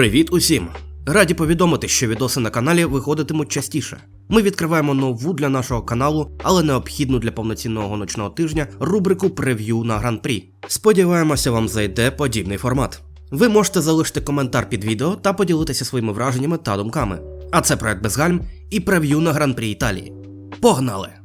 Привіт усім! Раді повідомити, що відоси на каналі виходитимуть частіше. Ми відкриваємо нову для нашого каналу, але необхідну для повноцінного гоночного тижня рубрику прев'ю на гран-прі. Сподіваємося, вам зайде подібний формат. Ви можете залишити коментар під відео та поділитися своїми враженнями та думками. А це проект без гальм і прев'ю на гран-прі Італії. Погнали!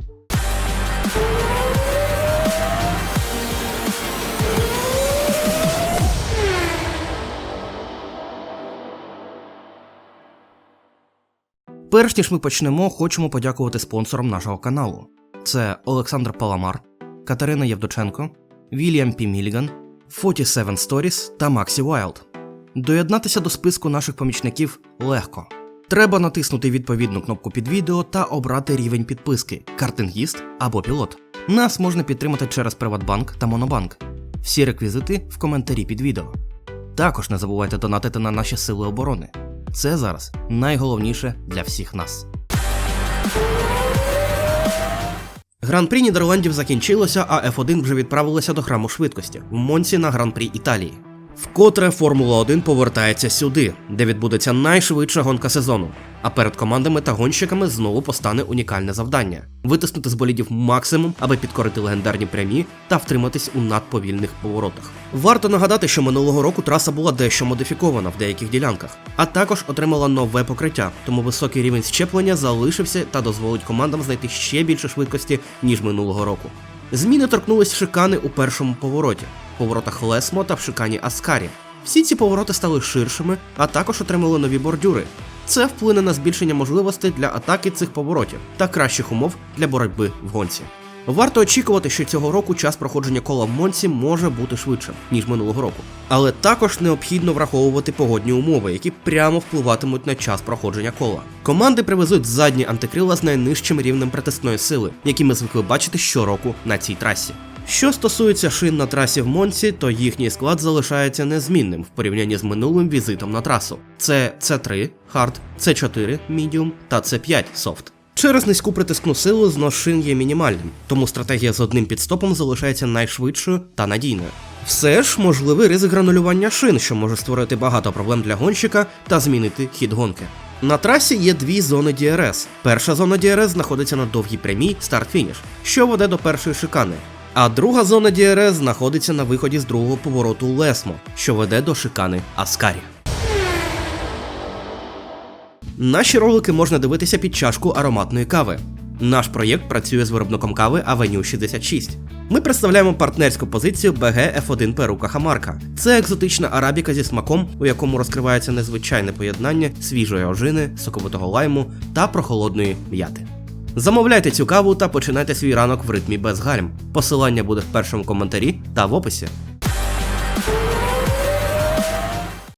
Перш ніж ми почнемо, хочемо подякувати спонсорам нашого каналу. Це Олександр Паламар, Катерина Євдоченко, Вільям Пі Міліган, 47 Stories та Максі Уайлд. Доєднатися до списку наших помічників легко. Треба натиснути відповідну кнопку під відео та обрати рівень підписки картингіст або пілот. Нас можна підтримати через Приватбанк та Монобанк. Всі реквізити в коментарі під відео. Також не забувайте донатити на наші сили оборони. Це зараз найголовніше для всіх нас. Гран-прі Нідерландів закінчилося, а F1 вже відправилася до храму швидкості в Монці на гран-прі Італії. Вкотре Формула 1 повертається сюди, де відбудеться найшвидша гонка сезону. А перед командами та гонщиками знову постане унікальне завдання витиснути з болідів максимум, аби підкорити легендарні прямі та втриматись у надповільних поворотах. Варто нагадати, що минулого року траса була дещо модифікована в деяких ділянках, а також отримала нове покриття, тому високий рівень щеплення залишився та дозволить командам знайти ще більше швидкості ніж минулого року. Зміни торкнулись шикани у першому повороті, поворотах Лесмо та в шикані Аскарі. Всі ці повороти стали ширшими, а також отримали нові бордюри. Це вплине на збільшення можливостей для атаки цих поворотів та кращих умов для боротьби в гонці. Варто очікувати, що цього року час проходження кола в Монці може бути швидшим, ніж минулого року. Але також необхідно враховувати погодні умови, які прямо впливатимуть на час проходження кола. Команди привезуть задні антикрила з найнижчим рівнем притисної сили, які ми звикли бачити щороку на цій трасі. Що стосується шин на трасі в Монці, то їхній склад залишається незмінним в порівнянні з минулим візитом на трасу. Це C3 Hard, C4 Medium та C5 Soft. Через низьку притискну силу знос шин є мінімальним, тому стратегія з одним підстопом залишається найшвидшою та надійною. Все ж можливий ризик гранулювання шин, що може створити багато проблем для гонщика та змінити хід гонки. На трасі є дві зони DRS. Перша зона DRS знаходиться на довгій прямій старт-фініш, що веде до першої шикани. А друга зона DRS знаходиться на виході з другого повороту Лесмо, що веде до шикани Аскарі. Наші ролики можна дивитися під чашку ароматної кави. Наш проєкт працює з виробником кави Avenue 66. Ми представляємо партнерську позицію BG F1 Перука Хамарка. Це екзотична арабіка зі смаком, у якому розкривається незвичайне поєднання свіжої ожини, соковитого лайму та прохолодної м'яти. Замовляйте цю каву та починайте свій ранок в ритмі без гальм. Посилання буде в першому коментарі та в описі.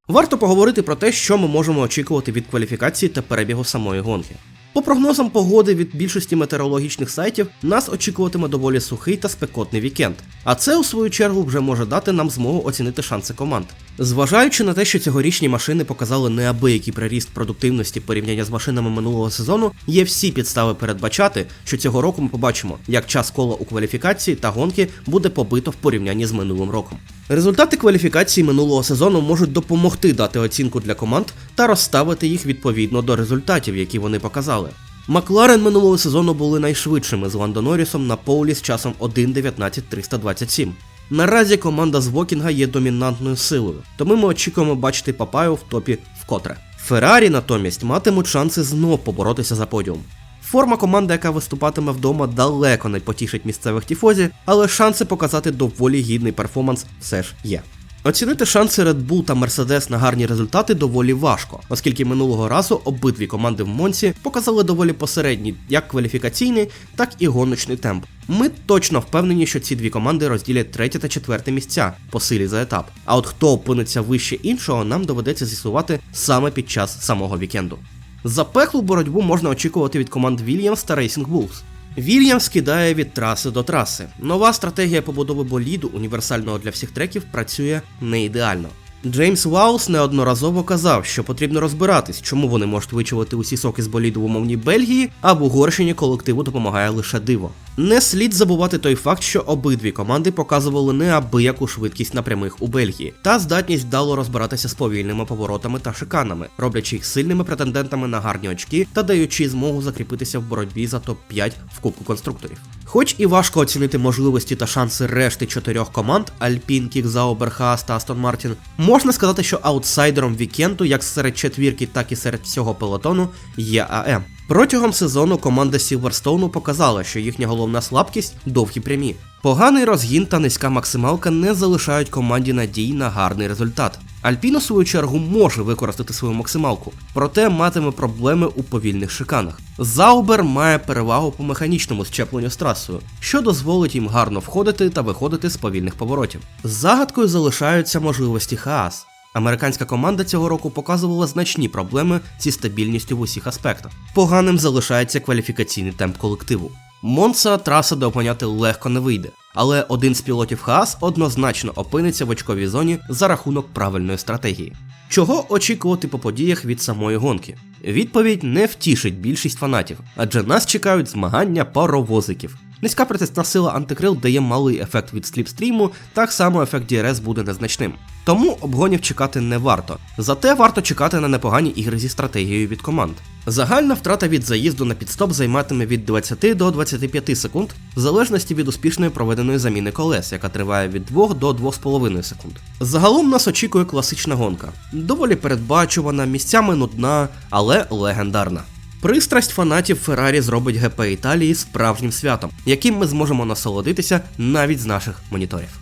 Варто поговорити про те, що ми можемо очікувати від кваліфікації та перебігу самої гонки. По прогнозам погоди від більшості метеорологічних сайтів нас очікуватиме доволі сухий та спекотний вікенд, а це у свою чергу вже може дати нам змогу оцінити шанси команд. Зважаючи на те, що цьогорічні машини показали неабиякий приріст продуктивності порівняння з машинами минулого сезону, є всі підстави передбачати, що цього року ми побачимо, як час кола у кваліфікації та гонки буде побито в порівнянні з минулим роком. Результати кваліфікації минулого сезону можуть допомогти дати оцінку для команд та розставити їх відповідно до результатів, які вони показали. Макларен минулого сезону були найшвидшими з Ландо Норрісом на полі з часом 1.19.327. Наразі команда з Вокінга є домінантною силою, тому ми очікуємо бачити Папаю в топі вкотре. Феррарі натомість матимуть шанси знов поборотися за подіум. Форма команди, яка виступатиме вдома, далеко не потішить місцевих тіфозі, але шанси показати доволі гідний перформанс все ж є. Оцінити шанси Red Bull та Mercedes на гарні результати доволі важко, оскільки минулого разу обидві команди в Монці показали доволі посередній як кваліфікаційний, так і гоночний темп. Ми точно впевнені, що ці дві команди розділять третє та четверте місця по силі за етап. А от хто опиниться вище іншого, нам доведеться з'ясувати саме під час самого вікенду. Запеклу боротьбу можна очікувати від команд Williams та Racing Bulls. Вільямс скидає від траси до траси. Нова стратегія побудови боліду, універсального для всіх треків, працює не ідеально. Джеймс Ваус неодноразово казав, що потрібно розбиратись, чому вони можуть вичувати усі соки з боліду в умовній Бельгії, а в Угорщині колективу допомагає лише диво. Не слід забувати той факт, що обидві команди показували неабияку швидкість на прямих у Бельгії та здатність вдало розбиратися з повільними поворотами та шиканами, роблячи їх сильними претендентами на гарні очки та даючи змогу закріпитися в боротьбі за топ-5 в Кубку конструкторів. Хоч і важко оцінити можливості та шанси решти чотирьох команд Альпін, Кікзаубер, Хаас та Астон Мартін, можна сказати, що аутсайдером вікенду, як серед четвірки, так і серед всього пелотону, є АМ. Протягом сезону команда Сілверстоуну показала, що їхня головна слабкість довгі прямі. Поганий розгін та низька максималка не залишають команді надій на гарний результат. Альпін, у свою чергу, може використати свою максималку, проте матиме проблеми у повільних шиканах. Заубер має перевагу по механічному щепленню з трасою, що дозволить їм гарно входити та виходити з повільних поворотів. Загадкою залишаються можливості Хаас. Американська команда цього року показувала значні проблеми зі стабільністю в усіх аспектах. Поганим залишається кваліфікаційний темп колективу. Монса траса де опоняти легко не вийде, але один з пілотів Хаас однозначно опиниться в очковій зоні за рахунок правильної стратегії. Чого очікувати по подіях від самої гонки? Відповідь не втішить більшість фанатів, адже нас чекають змагання паровозиків. Низька притисна сила антикрил дає малий ефект від сліпстріму, так само ефект DRS буде незначним. Тому обгонів чекати не варто. Зате варто чекати на непогані ігри зі стратегією від команд. Загальна втрата від заїзду на підстоп займатиме від 20 до 25 секунд, в залежності від успішної проведеної заміни колес, яка триває від 2 до 2,5 секунд. Загалом нас очікує класична гонка, доволі передбачувана, місцями нудна, але легендарна. Пристрасть фанатів Феррарі зробить ГП Італії справжнім святом, яким ми зможемо насолодитися навіть з наших моніторів.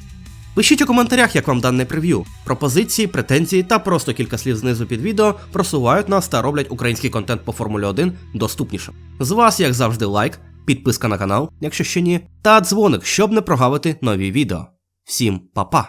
Пишіть у коментарях, як вам дане прев'ю. Пропозиції, претензії та просто кілька слів знизу під відео просувають нас та роблять український контент по Формулі 1 доступнішим. З вас, як завжди, лайк, підписка на канал, якщо ще ні, та дзвоник, щоб не прогавити нові відео. Всім па-па!